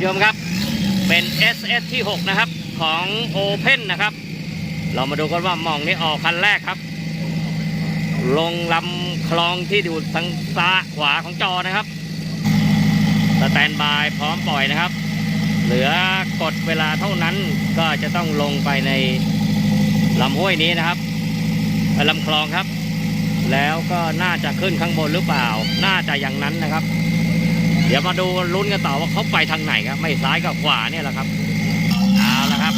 โยมครับเป็น SS ที่ 6 นะครับของ Open นะครับ เรามาดูกันว่าหมองนี้ออกคันแรกครับ ลงลำคลองที่ดูทางซ้ายขวาของจอนะครับสแตนบายพร้อมปล่อยนะครับ เหลือกดเวลาเท่านั้นก็จะต้องลงไปในลำห้วยนี้นะครับลำคลองครับ แล้วก็น่าจะขึ้นข้างบนหรือเปล่า น่าจะอย่างนั้นนะครับ เดี๋ยวมาดูลุ้นกันต่อว่าเขาไปทางไหนครับ ไม่ซ้ายกับขวาเนี่ยแหละครับเอาละครับ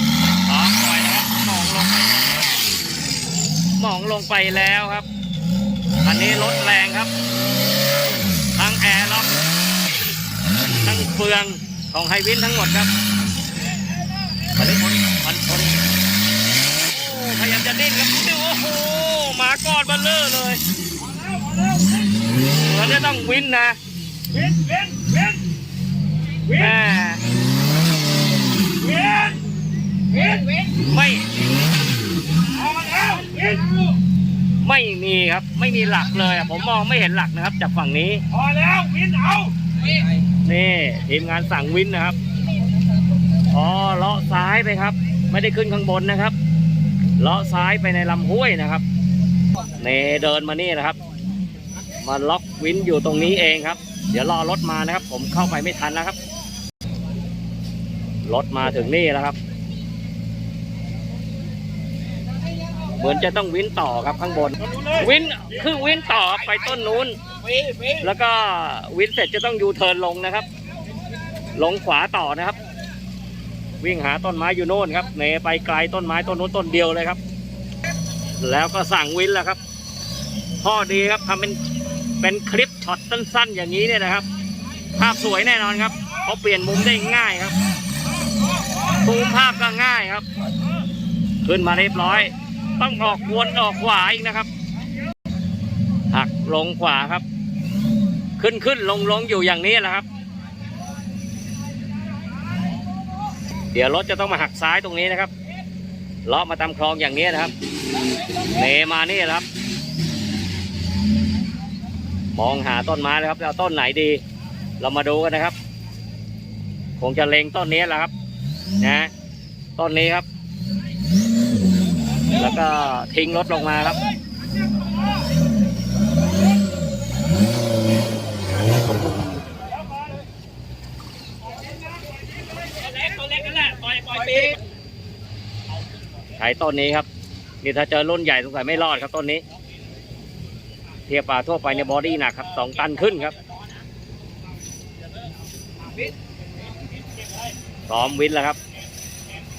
สอมปล่อยนะครับมองลงไปแล้วมองลงไปแล้วครับ อันนี้รถแรงครับ ทั้งแอร์ล็อกทั้งเฟืองของไฮวินทั้งหมดครับมันชนมันชนโอ้พยายามจะดิ้นครับดูโอ้โหหมากอนเบลเลอร์เลยเหมือนจะต้องวินนะ เว้นเว้นเว้นเว้แม่นเว้นเว้นเว้นไม่เอามาแล้วเว้นไม่มีครับ ไม่มีหลักเลยอะผมมองไม่เห็นหลักนะครับ จากฝั่งนี้ พอแล้ววินเอานี่ทีมงานสั่งวินนะครับ อ๋อ เลาะซ้ายไปครับ ไม่ได้ขึ้นข้างบนนะครับ เลาะซ้ายไปในลำห้วยนะครับเนเดินมานี่นะครับ มาล็อกวินอยู่ตรงนี้เองครับ เดี๋ยวรอรถมานะครับ ผมเข้าไปไม่ทันนะครับ รถมาถึงนี่แล้วครับ เหมือนจะต้องวินต่อครับข้างบน วินคือวินต่อไปต้นนู้น แล้วก็วินเสร็จจะต้องยูเทิร์นลงนะครับ ลงขวาต่อนะครับ วิ่งหาต้นไม้อยู่โน่นครับเนไปไกลต้นไม้ต้นนู้นต้นเดียวเลยครับ แล้วก็สั่งวินแล้วครับข้อดีครับทำเป็น เป็นคลิปช็อตสั้น ๆ อย่างนี้เนี่ยนะครับ ภาพสวยแน่นอนครับเขาเปลี่ยนมุมได้ง่ายครับมุมภาพก็ง่ายครับ ขึ้นมาเรียบร้อย ต้องออกวนออกขวาอีกนะครับ หักลงขวาครับ ขึ้นขึ้นลงลงอยู่อย่างนี้แหละครับ เดี๋ยวรถจะต้องมาหักซ้ายตรงนี้นะครับเลาะมาตามคลองอย่างนี้นะครับเนมานี่แหละครับ มองหาต้นไม้เลยครับเอาต้นไหนดี เรามาดูกันนะครับ คงจะเล็งต้นนี้แหละครับ นะต้นนี้ครับ แล้วก็ทิ้งรถลงมาครับตัวเล็กตัวเล็กนั่นแหละปล่อยปล่อยปีใช้ต้นนี้ครับ นี่ถ้าเจอรุ่นใหญ่สงสัยไม่รอดครับต้นนี้ เทียบปลาทั่วไปในบอดี้หนักครับสองตันขึ้นครับซ้อมวินแล้วครับ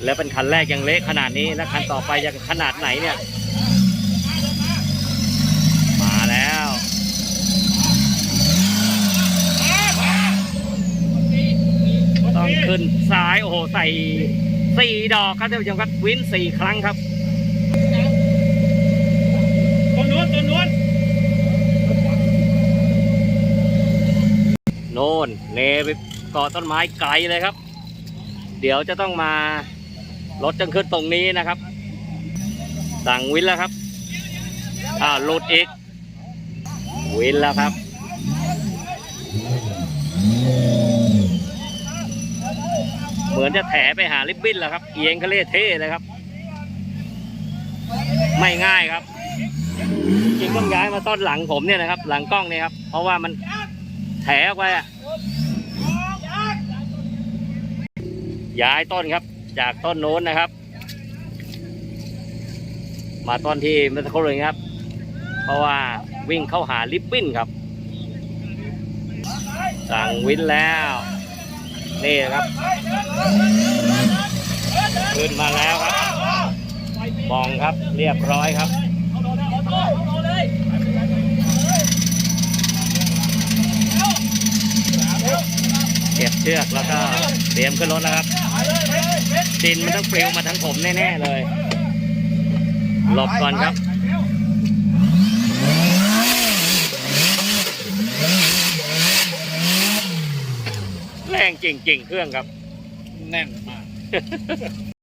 แล้วเป็นคันแรกยังเละขนาดนี้แล้วคันต่อไปจะขนาดไหนเนี่ย มาแล้วต้องขึ้นซ้ายโอ้โหใส่สี่ดอกครับท่านผู้ชมครับวินสี่ครั้งครับตัวนู้นตัวนู้น โน่นเนไปเกาะต้นไม้ไกลเลยครับ เดี๋ยวจะต้องมารถจังขึ้นตรงนี้นะครับสั่งวินแล้วครับอ่าหลุดอีก วินแล้วครับ เหมือนจะแถไปหาลิบบิ้นแล้วครับ เอียงเขาเล่เท่เลยครับ ไม่ง่ายครับจริงต้องย้ายมาต้นหลังผมเนี่ยนะครับ หลังกล้องเนี่ยครับ เพราะว่ามัน แถออกไปอะย้ายต้นครับ จากต้นโน้นนะครับ มาต้นที่เมื่อสักครู่เลยครับ เพราะว่าวิ่งเข้าหาลิปปิ้นครับสั่งวินแล้ว นี่ครับ ขึ้นมาแล้วครับมองครับเรียบร้อยครับ เก็บเชือกแล้วก็เตรียมขึ้นรถแล้วครับดินมันต้องปลิวมาทั้งผมแน่ๆเลย หลบก่อนครับแรงจริงๆเครื่องครับ แน่นมาก